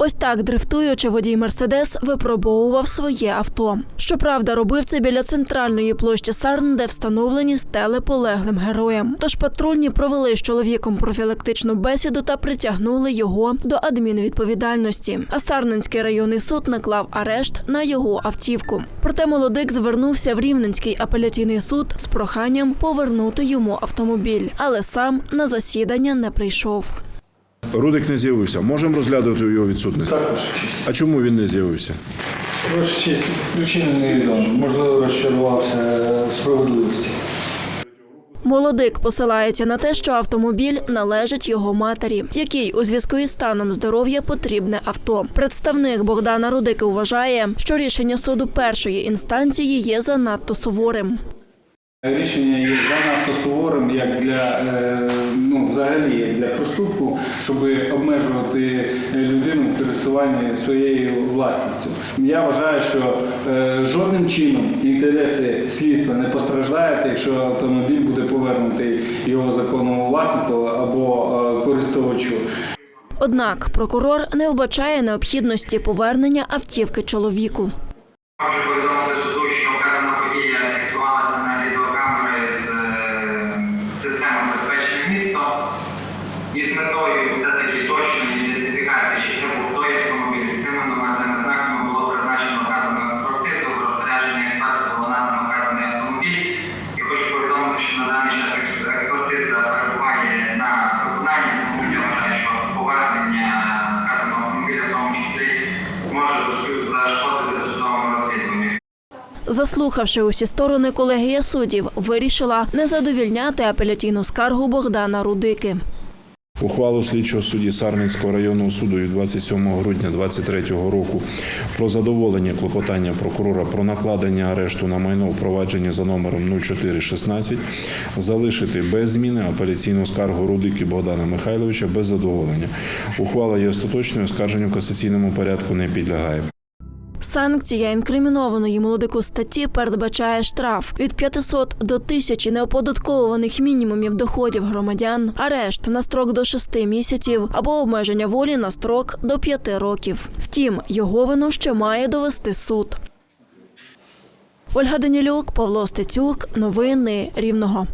Ось так, дрифтуючи, водій Мерседес випробовував своє авто. Щоправда, робив це біля центральної площі Сарн, де встановлені стели полеглим героям. Тож патрульні провели з чоловіком профілактичну бесіду та притягнули його до адмінвідповідальності. А Сарненський районний суд наклав арешт на його автівку. Проте молодик звернувся в Рівненський апеляційний суд з проханням повернути йому автомобіль, але сам на засідання не прийшов. Рудик не з'явився. Можемо розглядати його відсутність? Так, ваша честь. А чому він не з'явився? Ваша честь, причини невідомо. Можливо, розчарувався справедливості. Молодик посилається на те, що автомобіль належить його матері, якій у зв'язку із станом здоров'я потрібне авто. Представник Богдана Рудики вважає, що рішення суду першої інстанції є занадто суворим. Рішення є занадто суворим, як для е, ну, взагалі як для проступку, щоб обмежувати людину в користуванні своєю власністю. Я вважаю, що е, жодним чином інтереси слідства не постраждають, якщо автомобіль буде повернутий його законному власнику або е, користувачу. Однак прокурор не вбачає необхідності повернення автівки чоловіку. І з метою все-таки точної ідентифікації, чи це був той автомобіль з тими номерними знаками було призначено вказану експертизу, в розпорядження експерта було надано вказаний автомобіль. І хочу повідомити, що на даний час екс- експертиза перебуває на виконанні, тому я вважаю, що повернення вказаного автомобіля в тому числі може зашкодити досудовому розслідуванню. Заслухавши усі сторони, колегія суддів вирішила не задовільняти апеляційну скаргу Богдана Рудики. Ухвалу слідчого судді Сарненського районного суду від 27 грудня 2023 року про задоволення клопотання прокурора про накладення арешту на майно у провадженні за номером 0416 залишити без зміни апеляційну скаргу Рудики Богдана Михайловича без задоволення. Ухвала є остаточною, оскарженню в касаційному порядку не підлягає. Санкція інкримінованої молодику статті передбачає штраф від 500 до 1000 неоподатковуваних мінімумів доходів громадян, арешт на строк до 6 місяців або обмеження волі на строк до 5 років. Втім, його вину ще має довести суд. Ольга Данілюк, Павло Стецюк. Новини Рівного.